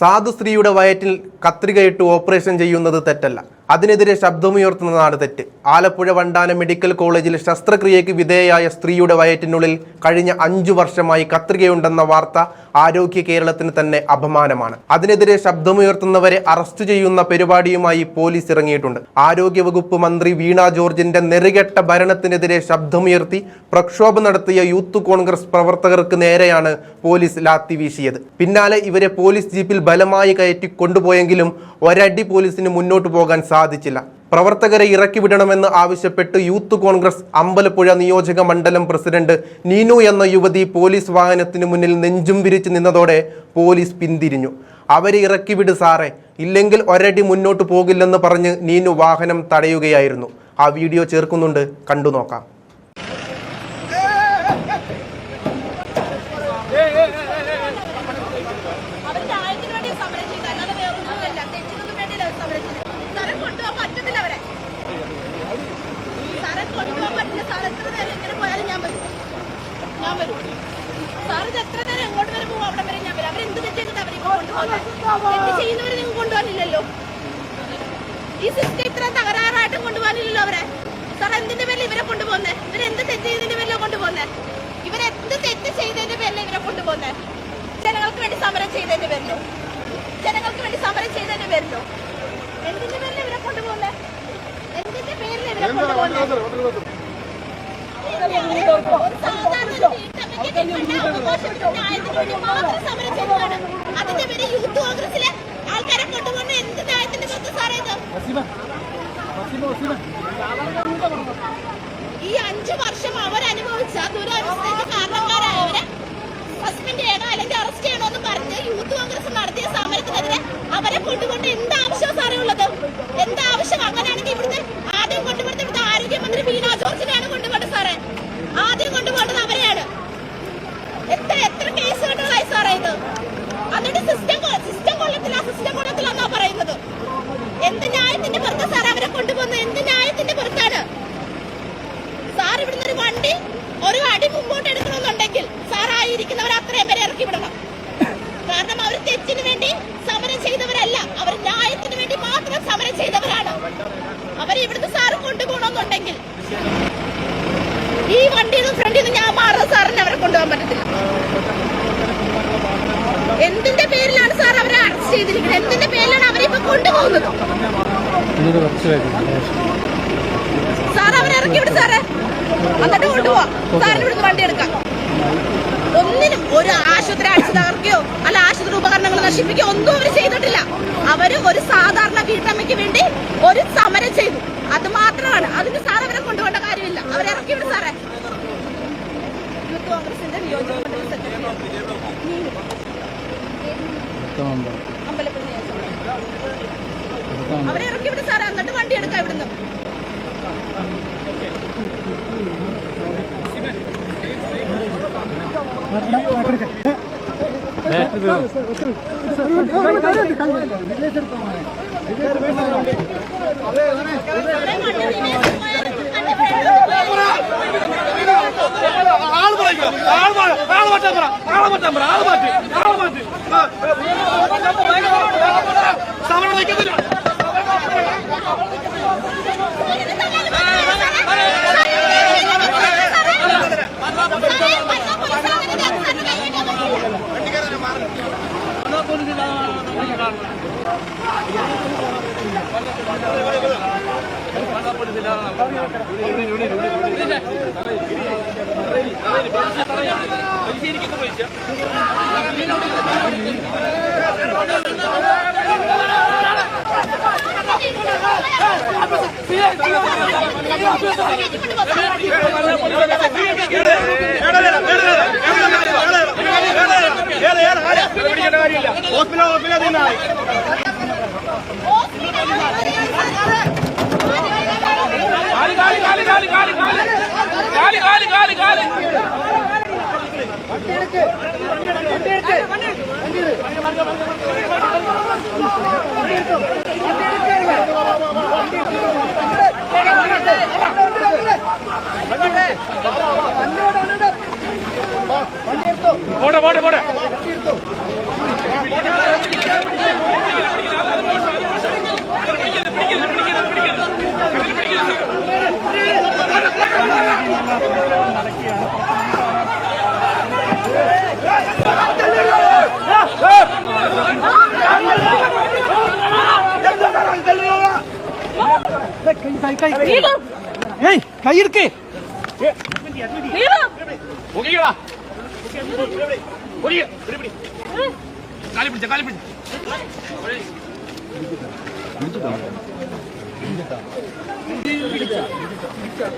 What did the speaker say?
സാധു സ്ത്രീയുടെ വയറ്റിൽ കത്രികയിട്ട് ഓപ്പറേഷൻ ചെയ്യുന്നത് തെറ്റല്ല. അതിനെതിരെ ശബ്ദമുയർത്തുന്നതാണ് തെറ്റ്. ആലപ്പുഴ വണ്ടാനം മെഡിക്കൽ കോളേജിൽ ശസ്ത്രക്രിയയ്ക്ക് വിധേയയായ സ്ത്രീയുടെ വയറ്റിനുള്ളിൽ കഴിഞ്ഞ അഞ്ചു വർഷമായി കത്രികയുണ്ടെന്ന വാർത്ത ആരോഗ്യ കേരളത്തിന് തന്നെ അപമാനമാണ്. അതിനെതിരെ ശബ്ദമുയർത്തുന്നവരെ അറസ്റ്റ് ചെയ്യുന്ന പരിപാടിയുമായി പോലീസ് ഇറങ്ങിയിട്ടുണ്ട്. ആരോഗ്യവകുപ്പ് മന്ത്രി വീണ ജോർജിന്റെ നെറുകെട്ട ഭരണത്തിനെതിരെ ശബ്ദമുയർത്തി പ്രക്ഷോഭം നടത്തിയ യൂത്ത് കോൺഗ്രസ് പ്രവർത്തകർക്ക് നേരെയാണ് പോലീസ് ലാത്തി വീശിയത്. പിന്നാലെ ഇവരെ പോലീസ് ജീപ്പിൽ ബലമായി കയറ്റി കൊണ്ടുപോയെങ്കിലും ഒരടി പോലീസിന് മുന്നോട്ട് പോകാൻ സാധിച്ചില്ല. പ്രവർത്തകരെ ഇറക്കി വിടണമെന്ന് ആവശ്യപ്പെട്ട് യൂത്ത് കോൺഗ്രസ് അമ്പലപ്പുഴ നിയോജക മണ്ഡലം പ്രസിഡന്റ് നീനു എന്ന യുവതി പോലീസ് വാഹനത്തിന് മുന്നിൽ നെഞ്ചും വിരിച്ച് നിന്നതോടെ പോലീസ് പിന്തിരിഞ്ഞു. അവരെ ഇറക്കി വിട് സാറേ. ഇല്ലെങ്കിൽ ഒരടി മുന്നോട്ട് പോകില്ലെന്ന് പറഞ്ഞ് നീനു വാഹനം തടയുകയായിരുന്നു. ആ വീഡിയോ ചേർക്കുന്നുണ്ട്. കണ്ടു നോക്കാം അവർ ന്യായത്തിന് വേണ്ടി സമരം ചെയ്തു അല്ലാതെ വേറൊന്നുമല്ല തെറ്റിനൊന്നും വേണ്ടിയില്ല അവർ സമരം ചെയ്തത് സ്ഥലം കൊണ്ടുപോകാൻ പറ്റുന്നില്ല അവരെ സ്ഥലം കൊണ്ടുപോകാൻ പറ്റില്ല സാർ എത്ര നേരം ഇങ്ങനെ പോയാലും ഞാൻ വരും ഞാൻ വരും. സാർ ഇത് എത്ര നേരം എങ്ങോട്ട് വരെ പോകും? അവിടെ വരെ ഞാൻ വരും. അവരെന്ത് തെറ്റിയിട്ട് അവരെ കൊണ്ടുപോകാൻ ചെയ്യുന്നവരെ നിങ്ങൾ കൊണ്ടുപോകാനില്ലല്ലോ. ഈ സിസ്റ്റം ഇത്ര തകരാറായിട്ടും കൊണ്ടുപോകാനില്ലല്ലോ അവരെ. സാർ എന്തിന്റെ പേരിൽ ഇവരെ കൊണ്ടുപോകുന്നത് ഇവരെന്ത് തെറ്റ് ചെയ്തതിന്റെ പേരിലോ കൊണ്ടുപോകുന്നത് ഇവരെന്ത് തെറ്റ് ചെയ്തതിന്റെ പേരിലാണ് ഇവരെ കൊണ്ടുപോകുന്നത് ജനങ്ങൾക്ക് വേണ്ടി സമരം ചെയ്തതിന്റെ പേരിലോ? ജനങ്ങൾക്ക് വേണ്ടി സമരം ചെയ്തതിന്റെ പേരിലോ? എന്തിന്റെ പേരിൽ ഇവരെ കൊണ്ടുപോകുന്നത് എന്തിന്റെ പേരിൽ ഇവരെ കൊണ്ടുപോകുന്നത് യൂത്ത് ആൾക്കാരെ ഈ അഞ്ചു വർഷം അവരനുഭവിച്ച ദുരവസ്ഥയ്ക്ക് കാരണക്കാരായവരെ സസ്പെൻഡ് ചെയ്യണോ അല്ലെങ്കിൽ അറസ്റ്റ് ചെയ്യണോ എന്ന് പറഞ്ഞ് യൂത്ത് കോൺഗ്രസ് നടത്തിയ സമരത്തിനെതിരെ അവരെ കൊണ്ടുകൊണ്ട് എന്ത് ആവശ്യം സാറേ ഉള്ളത്? എന്ത് ആവശ്യം? അങ്ങനെയാണെങ്കിൽ ഇവിടുത്തെ ആദ്യം കൊണ്ടുപോകുന്നത് ഇവിടുത്തെ ആരോഗ്യമന്ത്രി വീണ ജോർജിനെയാണ് കൊണ്ടുപോകേണ്ടത് സാറേ ആദ്യം കൊണ്ടുപോകേണ്ടത് അവരെയാണ് എത്ര എത്ര കേസ് കെട്ടുകളായി സാറേ ഇത് എന്നിട്ട് സിസ്റ്റം സിസ്റ്റം കൊള്ളത്തില്ല സിസ്റ്റം കൊള്ളത്തില്ല എന്നാ പറയുന്നത് എന്ത് ന്യായത്തിന്റെ പുറത്ത് സാർ അവരെ കൊണ്ടുപോകുന്നത്? എന്ത് ന്യായത്തിന്റെ പുറത്താണ്? സാർ ഇവിടുന്ന് ഒരു വണ്ടി ഒരു അടി മുമ്പോട്ട് എടുക്കണമെന്നുണ്ടെങ്കിൽ സാർ ആയിരിക്കുന്നവർ അത്രയും പേരെ ഇറക്കി വിടണം. കാരണം അവർ തെറ്റിന് വേണ്ടി സമരം ചെയ്തവരല്ല. അവർ ന്യായത്തിന് വേണ്ടി മാത്രം സമരം ചെയ്തവരാണ്. അവരെ ഇവിടുന്ന് സാറ് കൊണ്ടുപോകണമെന്നുണ്ടെങ്കിൽ ഈ വണ്ടിയിൽ നിന്ന് ഫ്രണ്ടിൽ നിന്ന് മാറുന്ന സാറിന് അവരെ കൊണ്ടുപോകാൻ പറ്റത്തില്ല എന്തിന്റെ പേരിലാണ് സാർ അവരെ അറസ്റ്റ് ചെയ്തിരിക്കുന്നത്? എന്തിന്റെ പേരിലാണ് അവരെ ഇപ്പൊ കൊണ്ടുപോകുന്നത് സാർ അവരെ ഇറക്കി വിട് സാറേ. എന്നിട്ട് കൊണ്ടുപോവാ. സാറിന് ഇവിടുന്ന് വണ്ടി എടുക്കാം. ഒന്നിനും ഒരു ആശുപത്രി അടിച്ചു തകർക്കുകയോ അല്ല ആശുപത്രി ഉപകരണങ്ങൾ നശിപ്പിക്കുകയോ ഒന്നും അവർ ചെയ്തിട്ടില്ല. അവർ ഒരു സാധാരണ വീട്ടമ്മയ്ക്ക് വേണ്ടി ഒരു സമരം ചെയ്തു. അത് മാത്രമാണ്. അതിന് സാർ അവരെ കൊണ്ടുപോകേണ്ട കാര്യമില്ല. അവരെ ഇറക്കി വിട് സാറേ. യൂത്ത് കോൺഗ്രസിന്റെ നിയോജക മണ്ഡലം സെക്രട്ടറി. അവരെ ഇറക്കി വിട് സാറേ. എന്നിട്ട് വണ്ടി എടുക്കാം ഇവിടുന്ന്. ആൾ പറയിക്കോ ആൾ മാ- ആൾ മാറ്റാൻ പറ ആൾ മാറ്റാൻ പറ ആൾ മാറ്റി. ആൾ മാറ്റി ആ, സമരം നയിക്കത്തില്ല ഹോസ്പിറ്റൽ ഹോസ്പിറ്റൽ போட போட போட ஏய் கை இருக்கு ஓகேங்களா காலி பிடிச்ச காலி பிடிச்ச 힘들다. 힘들다. 힘들다. 힘들다.